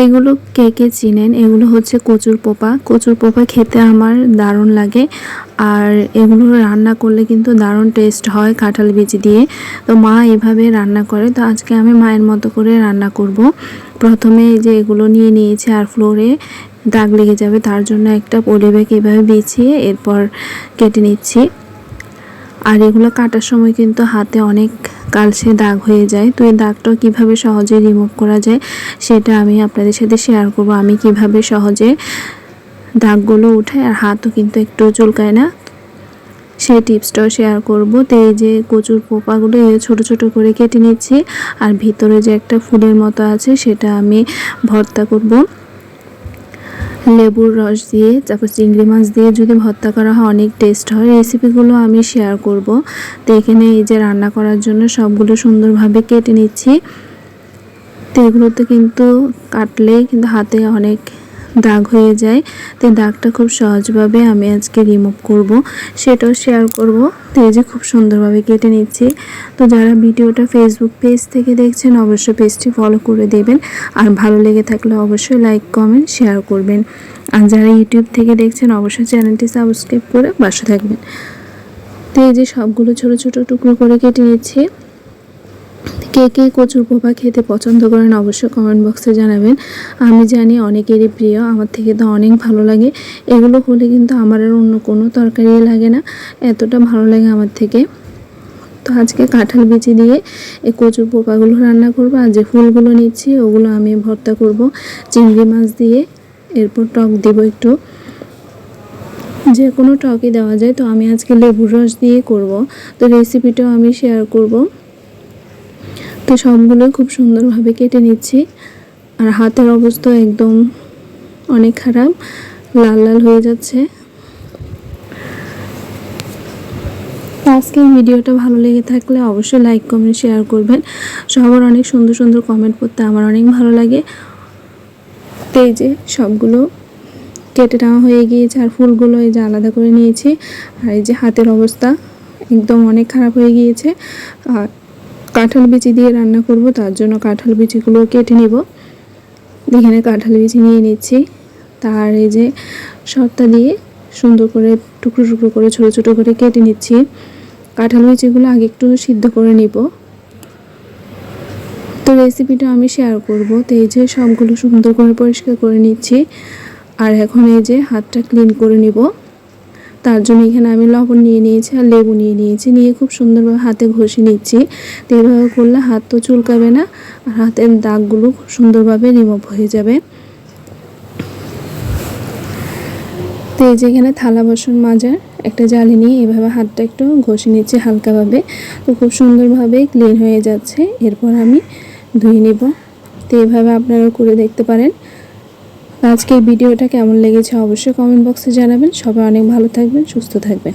এগুলো কে কে চিনেন? এগুলো হচ্ছে কচুর পোপা। কচুর পোপা খেতে আমার দারুণ লাগে। আর এগুলো রান্না করলে কিন্তু দারুণ টেস্ট হয় কাঁঠাল বিচি দিয়ে। তো মা এভাবে রান্না করে। তো আজকে আমি মায়ের মতো করে রান্না করব। প্রথমে যে এগুলো নিয়ে নিয়েছি আর ফ্লোরে দাগ লেগে যাবে, তার জন্য একটা পরিবেগ এভাবে বিছিয়ে এরপর কেটে নিচ্ছি। আর এগুলো কাটার সময় কিন্তু হাতে অনেক কালসে দাগ হয়ে যায়। তো এই দাগটা কীভাবে সহজে রিমুভ করা যায় সেটা আমি আপনাদের সাথে শেয়ার করব। আমি কীভাবে সহজে দাগগুলো উঠাই আর হাতও কিন্তু একটু চুলকায় না। সেই টিপসটাও শেয়ার করব। তো এই যে কচুর পোপাগুলো ছোট ছোট করে কেটে নিচ্ছি। আর ভিতরে যে একটা ফুলের মতো আছে সেটা আমি ভর্তা করব। লেবুর রস দিয়ে, তারপর চিংড়ি মাছ দিয়ে যদি ভর্তা করা হয়, অনেক টেস্ট হয়। রেসিপিগুলো আমি শেয়ার করব। তো এখানে এই যে রান্না করার জন্য সবগুলো সুন্দরভাবে কেটে নিচ্ছি। তো এগুলোতে কিন্তু কাটলে কিন্তু হাতে অনেক দাগ হয়ে যায়, তো দাগটা খুব সহজভাবে আমি আজকে রিমুভ করব। সেটাও শেয়ার করব। তো এই যে খুব সুন্দরভাবে কেটে নিচ্ছি। তো যারা ভিডিওটা ফেসবুক পেজ থেকে দেখছেন, অবশ্যই পেজটি ফলো করে দেবেন। আর ভালো লেগে থাকলে অবশ্যই লাইক কমেন্ট শেয়ার করবেন। আর যারা ইউটিউব থেকে দেখছেন, অবশ্যই চ্যানেলটি সাবস্ক্রাইব করে বাসা থাকবেন। তো এই যে সবগুলো ছোট ছোট টুকরো করে কেটে নিচ্ছি। কে কে কচুর পোপা খেতে পছন্দ করেন অবশ্যই কমেন্ট বক্সে জানাবেন। আমি জানি অনেকেরই প্রিয়, আমার থেকে তো অনেক ভালো লাগে। এগুলো হলে কিন্তু আমার আর অন্য কোনো তরকারি লাগে না। এতটা ভালো লাগে আমার থেকে। তো আজকে কাঁঠাল বিচি দিয়ে এই কচুর পোকাগুলো রান্না করব আর যে ফুলগুলো নিচ্ছি ওগুলো আমি ভর্তা করব। চিংড়ি মাছ দিয়ে এরপর টক দেব একটু। যে কোনো টকই দেওয়া যায়, তো আমি আজকে লেবুর রস দিয়ে করব। তো রেসিপিটাও আমি শেয়ার করব। তো সবগুলো খুব সুন্দরভাবে কেটে নিচ্ছি। আর হাতের অবস্থা একদম অনেক খারাপ, লাল লাল হয়ে যাচ্ছে। আজকের ভিডিওটা ভালো লেগে থাকলে অবশ্যই লাইক কমেন্ট শেয়ার করবেন। সবার অনেক সুন্দর সুন্দর কমেন্ট করতে আমার অনেক ভালো লাগে। তো এই যে সবগুলো কেটে নেওয়া হয়ে গিয়েছে আর ফুলগুলো এই যে আলাদা করে নিয়েছি। আর এই যে হাতের অবস্থা একদম অনেক খারাপ হয়ে গিয়েছে। আর কাঁঠাল বিচি দিয়ে রান্না করব, তার জন্য কাঁঠাল বিচিগুলো কেটে নিব। এখানে কাঁঠাল বিচি নিয়ে নিচ্ছি। তার এই যে সর্তা দিয়ে সুন্দর করে টুকরো টুকরো করে ছোটো ছোটো করে কেটে নিচ্ছি। কাঁঠাল বিচিগুলো আগে একটু সিদ্ধ করে নিব। তো রেসিপিটা আমি শেয়ার করব। তো এই যে সবগুলো সুন্দর করে পরিষ্কার করে নিচ্ছি। আর এখন এই যে হাতটা ক্লিন করে নিব। তার জন্য এখানে আমি লবণ নিয়ে নিয়েছি আর লেবু নিয়ে নিয়েছি। নিয়ে খুব সুন্দরভাবে হাতে ঘষে নিচ্ছি। তো এইভাবে করলে হাত তো চুলকাবে না আর হাতের দাগগুলো খুব সুন্দরভাবে রিমুভ হয়ে যাবে। তো এই যে এখানে থালা বাসন মাজার, একটা জালি নিয়ে এভাবে হাতটা একটু ঘষে নিচ্ছি হালকাভাবে। তো খুব সুন্দরভাবে ক্লিন হয়ে যাচ্ছে। এরপর আমি ধুয়ে নেব। তো এইভাবে আপনারা করে দেখতে পারেন। আজকের ভিডিওটা কেমন লেগেছে অবশ্যই কমেন্ট বক্সে জানাবেন। সবাই অনেক ভালো থাকবেন সুস্থ থাকবেন।